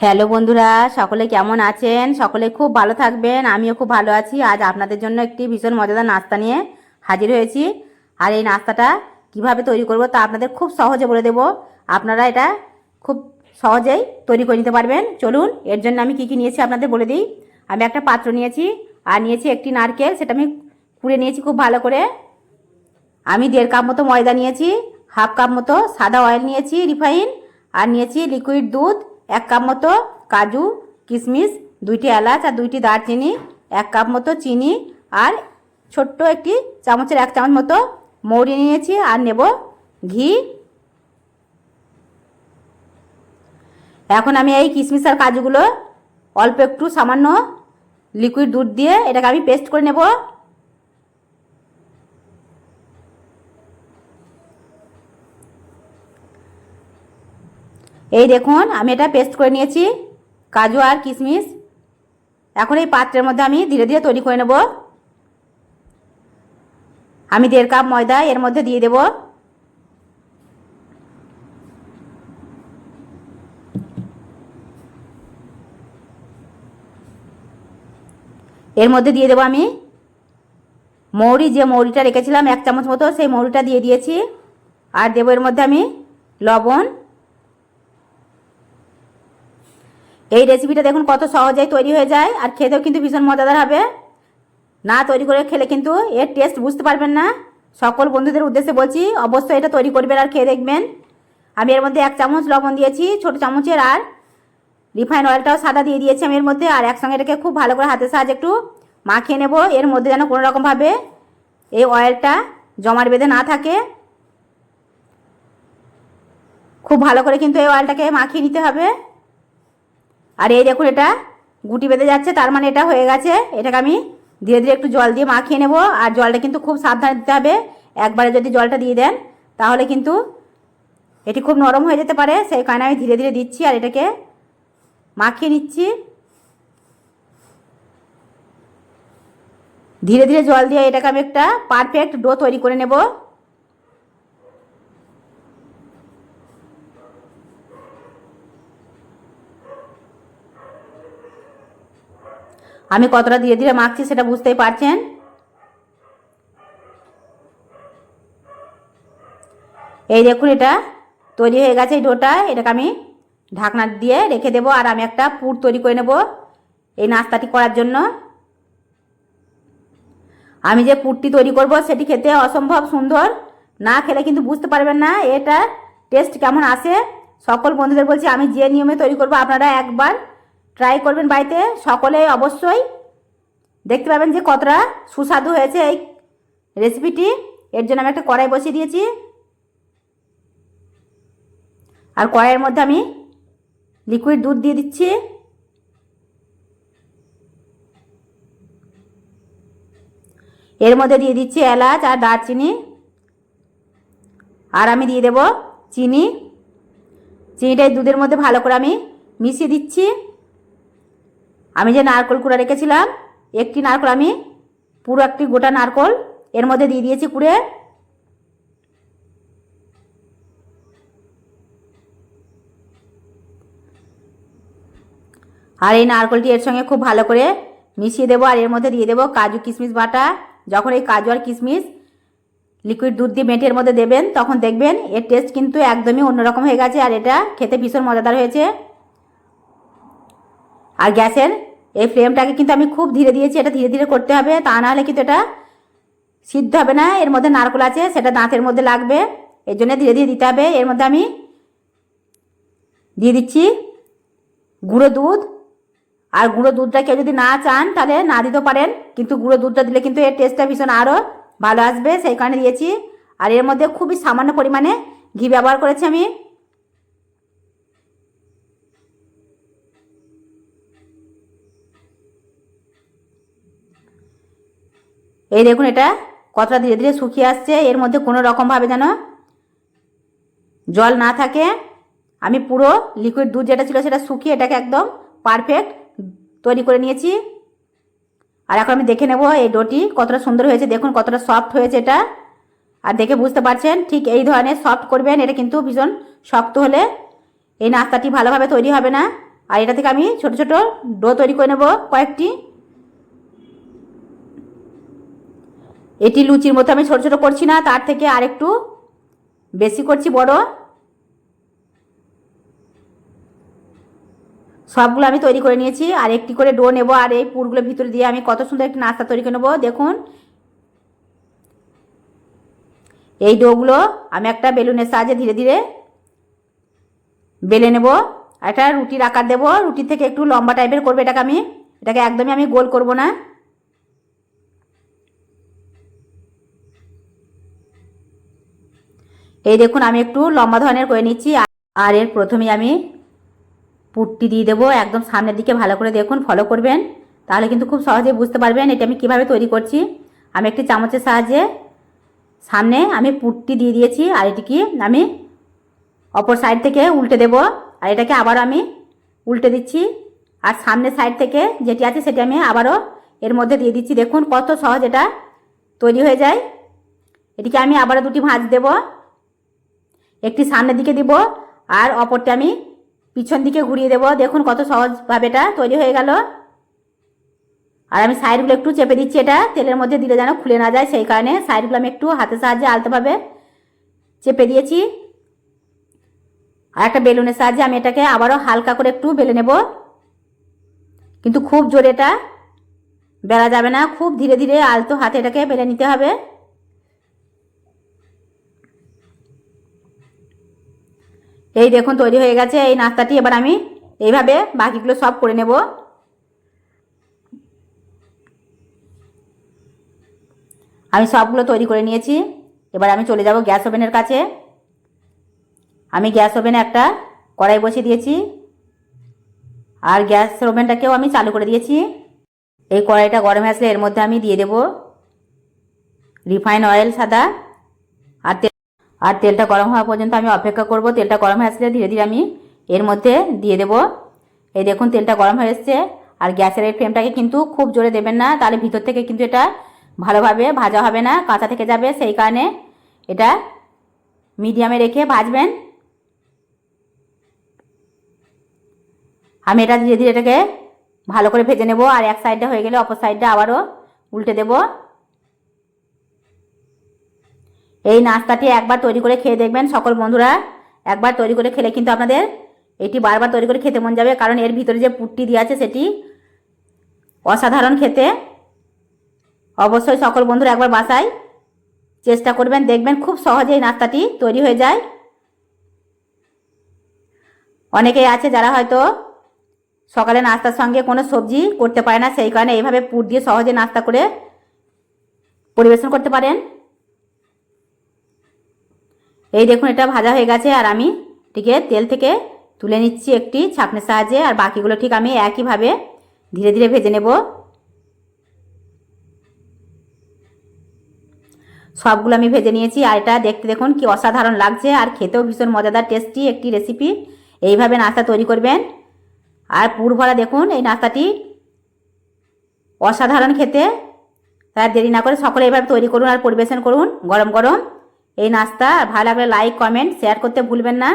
Hello বন্ধুরা, সকলে কেমন আছেন? সকলে খুব ভালো থাকবেন, আমিও খুব ভালো আছি। আজ আপনাদের জন্য একটি ভীষণ মজাদার নাস্তা নিয়ে হাজির হয়েছি। আর এই নাস্তাটা কীভাবে তৈরি করব তা আপনাদের খুব সহজে বলে দেব। আপনারা এটা খুব সহজেই তৈরি করে নিতে পারবেন। চলুন, এর জন্য আমি কি কি নিয়েছি আপনাদের বলে দিই। আমি একটা পাত্র নিয়েছি, আর নিয়েছি একটি নারকেল, সেটা আমি কুড়ে নিয়েছি খুব ভালো করে। আমি দেড় কাপ মতো ময়দা নিয়েছি, হাফ কাপ মতো সাদা অয়েল নিয়েছি রিফাইন, আর নিয়েছি লিকুইড দুধ এক কাপ মতো কাজু, কিশমিশ, দুইটি এলাচ আর দুইটি দারচিনি, এক কাপ মতো চিনি আর ছোট্ট একটি চামচের এক চামচ মতো মৌরি নিয়েছি আর নেব ঘি। এখন আমি এই কিশমিশ আর কাজুগুলো অল্প একটু সামান্য লিকুইড দুধ দিয়ে এটাকে আমি পেস্ট করে নেব। এই দেখুন, আমি এটা পেস্ট করে নিয়েছি, কাজু আর কিশমিশ। এখন এই পাত্রের মধ্যে আমি ধীরে ধীরে তৈরি করে নেব। আমি দেড় কাপ ময়দা এর মধ্যে দিয়ে দেব। এর মধ্যে দিয়ে দেবো আমি মৌরি, যে মৌরিটা রেখেছিলাম এক চামচ মতো, সেই মৌরিটা দিয়ে দিয়েছি। আর দেবো এর মধ্যে আমি লবণ এই রেসিপিটা দেখুন কত সহজেই তৈরি হয়ে যায়, আর খেতেও কিন্তু ভীষণ মজাদার হবে। না তৈরি করে খেলে কিন্তু এর টেস্ট বুঝতে পারবেন না। সকল বন্ধুদের উদ্দেশ্যে বলছি, অবশ্যই এটা তৈরি করবেন আর খেয়ে দেখবেন। আমি এর মধ্যে এক চামচ লবণ দিয়েছি, ছোট চামচের, আর রিফাইন অয়েলটাও সাদা দিয়ে দিয়েছি আমি এর মধ্যে, আর একসঙ্গে এটাকে খুব ভালো করে হাতের সাহায্যে একটু মাখিয়ে নেব। এর মধ্যে যেন কোনো রকমভাবে এই অয়েলটা জমার বেঁধে না থাকে। খুব ভালো করে কিন্তু এই অয়েলটাকে মাখিয়ে নিতে হবে। আর এই দেখুন এটা গুটি বেঁধে যাচ্ছে, তার মানে এটা হয়ে গেছে। এটাকে আমি ধীরে ধীরে একটু জল দিয়ে মাখিয়ে নেব। আর জলটা কিন্তু খুব সাবধানে দিতে হবে। একবারে যদি জলটা দিয়ে দেন, তাহলে কিন্তু এটি খুব নরম হয়ে যেতে পারে। সেই কারণে আমি ধীরে ধীরে দিচ্ছি আর এটাকে মাখিয়ে নিচ্ছি। ধীরে ধীরে জল দিয়ে এটাকে আমি একটা পারফেক্ট ডো তৈরি করে নেব। আমি কতটা ধীরে ধীরে মাখছি সেটা বুঝতেই পারছেন? এই দেখুন এটা, তৈরি হয়ে গেছে এই ডোটা, এটাকে আমি ঢাকনা দিয়ে রেখে দেবো আর আমি একটা পুর তৈরি করে নেব এই নাস্তাটি করার জন্য। আমি যে পুরটি তৈরি করব সেটি খেতে অসম্ভব সুন্দর, না খেলে কিন্তু বুঝতে পারবেন না এটা টেস্ট কেমন আসে। সকল বন্ধুদের বলছি আমি যে নিয়মে তৈরি করব আপনারা একবার ট্রাই করবেন বাড়িতে, সকলে অবশ্যই দেখতে পাবেন যে কতটা সুস্বাদু হয়েছে এই রেসিপিটি এর জন্য আমি একটা কড়াই বসিয়ে দিয়েছি। আর কড়াইয়ের মধ্যে আমি লিকুইড দুধ দিয়ে দিচ্ছি। এর মধ্যে দিয়ে দিচ্ছি এলাচ আর দারচিনি। আর আমি দিয়ে দেব চিনি। চিনিটা এই দুধের মধ্যে ভালো করে আমি মিশিয়ে দিচ্ছি। আমি যে নারকল কুড়া রেখেছিলাম, একটি নারকল আমি পুরো একটি গোটা নারকল এর মধ্যে দিয়ে দিয়েছি কুড়ে। আর এই নারকলটি এর সঙ্গে খুব ভালো করে মিশিয়ে দেবো, আর এর মধ্যে দিয়ে দেবো কাজু কিশমিশ বাটা। যখন এই কাজু আর কিশমিশ লিকুইড দুধ দিয়ে মেটের মধ্যে দেবেন, তখন দেখবেন এর টেস্ট কিন্তু একদমই অন্যরকম হয়ে গেছে, আর এটা খেতে ভীষণ মজাদার হয়েছে। আর গ্যাসের এই ফ্লেমটাকে কিন্তু আমি খুব ধীরে দিয়েছি, এটা ধীরে ধীরে করতে হবে, তা না হলে কিন্তু এটা সিদ্ধ হবে না। এর মধ্যে নারকোল আছে, সেটা দাঁতের মধ্যে লাগবে, এর জন্য ধীরে ধীরে দিতে হবে। এর মধ্যে আমি দিয়ে দিচ্ছি গুঁড়ো দুধ। আর গুঁড়ো দুধটা কেউ যদি না চান, তাহলে না দিতেও পারেন, কিন্তু গুঁড়ো দুধটা দিলে কিন্তু এর টেস্টটা ভীষণ আরও ভালো আসবে, সেই কারণে দিয়েছি। আর এর মধ্যে খুবই সামান্য পরিমাণে ঘি ব্যবহার করেছি আমি। এই দেখুন এটা কতটা ধীরে ধীরে শুকিয়ে আসছে। এর মধ্যে কোনো রকমভাবে যেন জল না থাকে। আমি পুরো লিকুইড দুধ যেটা ছিল সেটা শুকিয়ে এটাকে একদম পারফেক্ট তৈরি করে নিয়েছি। আর এখন আমি দেখে নেব এই ডোটি কতটা সুন্দর হয়েছে। দেখুন কতটা সফট হয়েছে এটা। আর দেখে বুঝতে পারছেন, ঠিক এই ধরনের সফট করবেন, এটা কিন্তু ভীষণ শক্ত হলে এই নাস্তাটি ভালোভাবে তৈরি হবে না। আর এটা থেকে আমি ছোট ছোট ডো তৈরি করে নেব কয়েকটি। এটি লুচির মতো আমি ছোট ছোট করছি না, তার থেকে আরেকটু বেশি করছি, বড়। সবগুলো আমি তৈরি করে নিয়েছি, আর একটি করে ডো নেব, আর এই পুরগুলো ভিতরে দিয়ে আমি কত সুন্দর একটি নাস্তা তৈরি করে নেব, দেখুন। এই ডোগুলো আমি একটা বেলুনের সাহায্যে ধীরে ধীরে বেলে নেব একটা রুটির আকার দেবো রুটির থেকে একটু লম্বা টাইপের করবে এটাকে আমি। এটাকে একদমই আমি গোল করব না। এই দেখুন, আমি একটু লম্বা ধরনের করে নিচ্ছি, আর এর প্রথমেই আমি পুটটি দিয়ে দেবো একদম সামনের দিকে ভালো করে দেখুন ফলো করবেন। তাহলে কিন্তু খুব সহজেই বুঝতে পারবেন এটা আমি কীভাবে তৈরি করছি। আমি একটি চামচের সাহায্যে সামনে আমি পুটটি দিয়ে দিয়েছি, আর এটিকে আমি অপর সাইড থেকে উল্টে দেব, আর এটাকে আবারও আমি উল্টে দিচ্ছি। আর সামনের সাইড থেকে যেটি আছে সেটি আমি আবারও এর মধ্যে দিয়ে দিচ্ছি। দেখুন কত সহজ এটা তৈরি হয়ে যায়। এটিকে আমি আবারও দুটি ভাঁজ দেব। একটি সামনের দিকে দিব, আর অপরটি আমি পিছন দিকে ঘুরিয়ে দেব। দেখুন কত সহজভাবে এটা তৈরি হয়ে গেল। আর আমি সাইডগুলো একটু চেপে দিচ্ছি এটা, তেলের মধ্যে দিলে যেন খুলে না যায়, সেই কারণে সাইডগুলো আমি একটু হাতের সাহায্যে আলতোভাবে চেপে দিয়েছি। আর একটা বেলুনের সাহায্যে আমি এটাকে আবারও হালকা করে একটু বেলে নেব। কিন্তু খুব জোরে এটা বেলা যাবে না, খুব ধীরে ধীরে আলতো হাতে এটাকে বেলে নিতে হবে। এই দেখুন, তৈরি হয়ে গেছে এই নাস্তাটি। এবার আমি এইভাবে বাকিগুলো সব করে নেব। আমি সবগুলো তৈরি করে নিয়েছি। এবার আমি চলে যাব গ্যাস ওভেনের কাছে। আমি গ্যাস ওভেনে একটা কড়াই বসিয়ে দিয়েছি। আর গ্যাস ওভেনটাকেও আমি চালু করে দিয়েছি। এই কড়াইটা গরম আসলে এর মধ্যে আমি দিয়ে দেব রিফাইন অয়েল সাদা। আর তেলটা গরম হওয়া পর্যন্ত আমি অপেক্ষা করব। তেলটা গরম হয়ে আসলে ধীরে ধীরে আমি এর মধ্যে দিয়ে দেব। এই দেখুন, তেলটা গরম হয়ে এসছে। আর গ্যাসের এই ফ্লেমটাকে কিন্তু খুব জোরে দেবেন না, তাহলে ভিতর থেকে কিন্তু এটা ভালোভাবে ভাজা হবে না, কাঁচা থেকে যাবে। সেই কারণে এটা মিডিয়ামে রেখে ভাজবেন। আমি এটা ধীরে ধীরে এটাকে ভালো করে ভেজে নেব। আর এক সাইডটা হয়ে গেলে অপর সাইডটা আবারও উল্টে দেব। এই নাস্তাটি একবার তৈরি করে খেয়ে দেখবেন সকল বন্ধুরা। একবার তৈরি করে খেলে কিন্তু আপনাদের এটি বারবার তৈরি করে খেতে মন যাবে, কারণ এর ভিতরে যে পুটটি দিয়ে আছে সেটি অসাধারণ খেতে। অবশ্যই সকল বন্ধুরা একবার বাসায় চেষ্টা করবেন, দেখবেন খুব সহজে এই নাস্তাটি তৈরি হয়ে যায়। অনেকেই আছে যারা হয়তো সকালে নাস্তার সঙ্গে কোনো সবজি করতে পারে না, সেই কারণে এইভাবে পুর দিয়ে সহজে নাস্তা করে পরিবেশন করতে পারেন। এই দেখুন, এটা ভাজা হয়ে গেছে, আর আমি এটিকে তেল থেকে তুলে নিচ্ছি একটি ছাঁকনির সাহায্যে, আর বাকিগুলো ঠিক আমি একইভাবে ধীরে ধীরে ভেজে নেব। সবগুলো আমি ভেজে নিয়েছি, আর এটা দেখতে দেখুন কি অসাধারণ লাগছে, আর খেতেও ভীষণ মজাদার, টেস্টি একটি রেসিপি এইভাবে নাস্তা তৈরি করবেন। আর পুর ভরা দেখুন, এই নাস্তাটি অসাধারণ খেতে। তার দেরি না করে সকলে এইভাবে তৈরি করুন, আর পরিবেশন করুন, গরম গরম। এই নাস্তা ভালো লাগলে লাইক কমেন্ট শেয়ার করতে ভুলবেন না।